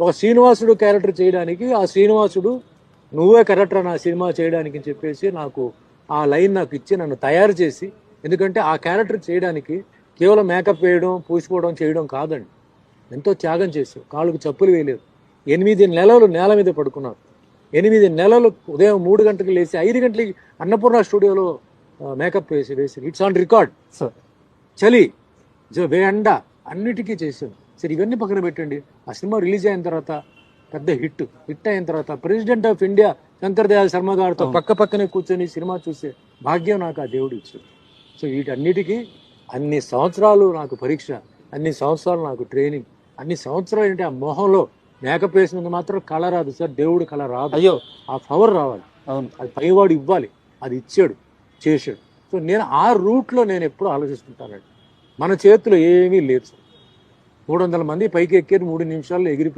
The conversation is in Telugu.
ఒక శ్రీనివాసుడు క్యారెక్టర్ చేయడానికి ఆ శ్రీనివాసుడు నువ్వే కరెక్టర్ నా సినిమా చేయడానికి అని చెప్పేసి నాకు ఆ లైన్ నాకు ఇచ్చి నన్ను తయారు చేసి ఎందుకంటే ఆ క్యారెక్టర్ చేయడానికి కేవలం మేకప్ వేయడం పూసుకోవడం చేయడం కాదండి. ఎంతో త్యాగం చేశావు. కాళ్ళకు చెప్పులు వేయలేదు. ఎనిమిది నెలలు నేల మీద పడుకున్నారు ఎనిమిది నెలలు ఉదయం మూడు గంటలకు లేచి ఐదు గంటలకి అన్నపూర్ణ స్టూడియోలో మేకప్ వేసి వేసి ఇట్స్ ఆన్ రికార్డ్. సార్. చలి జ- ఎండ అన్నిటికీ చేశాను. సరే ఇవన్నీ పక్కన పెట్టండి. ఆ సినిమా రిలీజ్ అయిన తర్వాత పెద్ద హిట్. హిట్ అయిన తర్వాత president of India Shankar Dayal Sharma గారితో. పక్క పక్కనే కూర్చొని సినిమా చూసే భాగ్యం నాకు ఆ దేవుడు ఇచ్చాడు. సో వీటన్నిటికీ అన్ని సంవత్సరాలు నాకు పరీక్ష అన్ని సంవత్సరాలు నాకు ట్రైనింగ్ అన్ని సంవత్సరాలు ఏంటి ఆ మొహంలో మేకప్ వేసినందుకు మాత్రం కళ రాదు సార్ దేవుడు కళ రాదు. అయ్యో. ఆ పవర్ రావాలి. అవును. అది పైవాడు ఇవ్వాలి. అది ఇచ్చాడు చేశాడు. సో నేను ఆ రూట్లో నేను ఎప్పుడు ఆలోచిస్తుంటానండి. మన చేతిలో ఏమీ లేదు సార్. మూడు వందల మంది పైకి ఎక్కారు మూడు నిమిషాల్లో ఎగిరి